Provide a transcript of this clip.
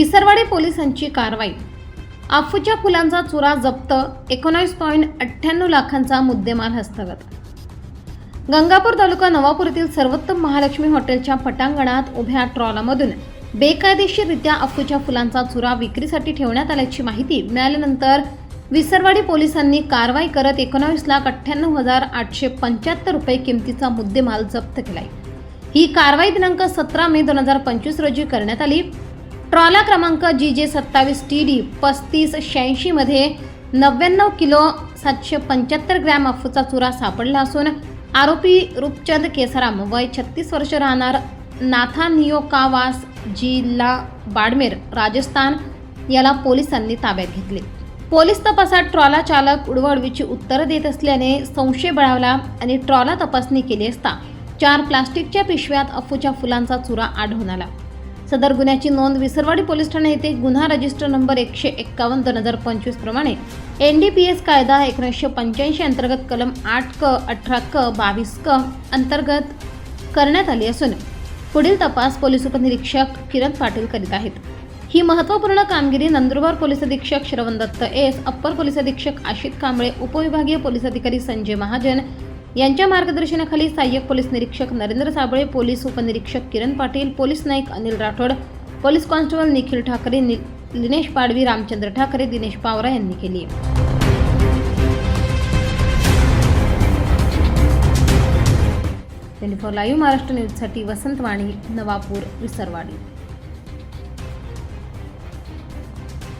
विसरवाडी पोलिसांची कारवाई. अफूच्या फुलांचा चुरा जप्त एकोणावीस पॉईंट अठ्ठ्याण्णव लाखांचा मुद्देमाल हस्तगत. गंगापूर तालुका नवापूर येथील सर्वोत्तम महालक्ष्मी हॉटेलच्या पटांगणात उभ्या ट्रॉलामधून बेकायदेशीररित्या अफूच्या फुलांचा चुरा विक्रीसाठी ठेवण्यात आल्याची माहिती मिळाल्यानंतर विसरवाडी पोलिसांनी कारवाई करत एकोणावीस लाख अठ्ठ्याण्णव हजार आठशे पंच्याहत्तर रुपये किमतीचा मुद्देमाल जप्त केलाय. ही कारवाई दिनांक सतरा मे दोन हजार पंचवीस रोजी करण्यात आली. ट्रॉला क्रमांक जी जे सत्तावीस टी डी पस्तीस शहाऐंशीमध्ये नव्याण्णव किलो सातशे पंच्याहत्तर ग्रॅम अफूचा चुरा सापडला असून आरोपी रूपचंद केसराम वय छत्तीस वर्ष राहणार नाथानियोकावास जिल्हा बाडमेर राजस्थान. याला पोलिसांनी ताब्यात घेतले. पोलीस तपासात ट्रॉला चालक उडवडवीची उत्तरं देत असल्याने संशय बळावला आणि ट्रॉला तपासणी केली असता चार प्लास्टिकच्या पिशव्यात अफूच्या फुलांचा चुरा आढळून आला. सदर गुन्ह्याची नोंद विसरवाडी पोलीस ठाणे येथे गुन्हा रजिस्टर नंबर एकशे एक्कावन्न दोन हजार पंचवीस प्रमाणे. एन डी पी एस कायदा एकोणीसशे पंच्याऐंशी अंतर्गत कलम आठ क अठरा क बावीस क अंतर्गत करण्यात आली असून पुढील तपास पोलीस उपनिरीक्षक किरण पाटील करीत आहेत. ही महत्त्वपूर्ण कामगिरी नंदुरबार पोलीस अधीक्षक श्रवण दत्त एस अप्पर पोलीस अधीक्षक आशित कांबळे उपविभागीय पोलीस अधिकारी संजय महाजन यांच्या मार्गदर्शनाखाली सहाय्यक पोलीस निरीक्षक नरेंद्र साबळे पोलीस उपनिरीक्षक Kiran Patil police Naik Anil Rathod police constable Nikhil Thackeray नि- दिनेश पाडवी रामचंद्र ठाकरे दिनेश पावरा यांनी केली. ट्वेंटी फोर लाईव्ह महाराष्ट्र न्यूजसाठी वसंत वाणी नवापूर विसरवाडी.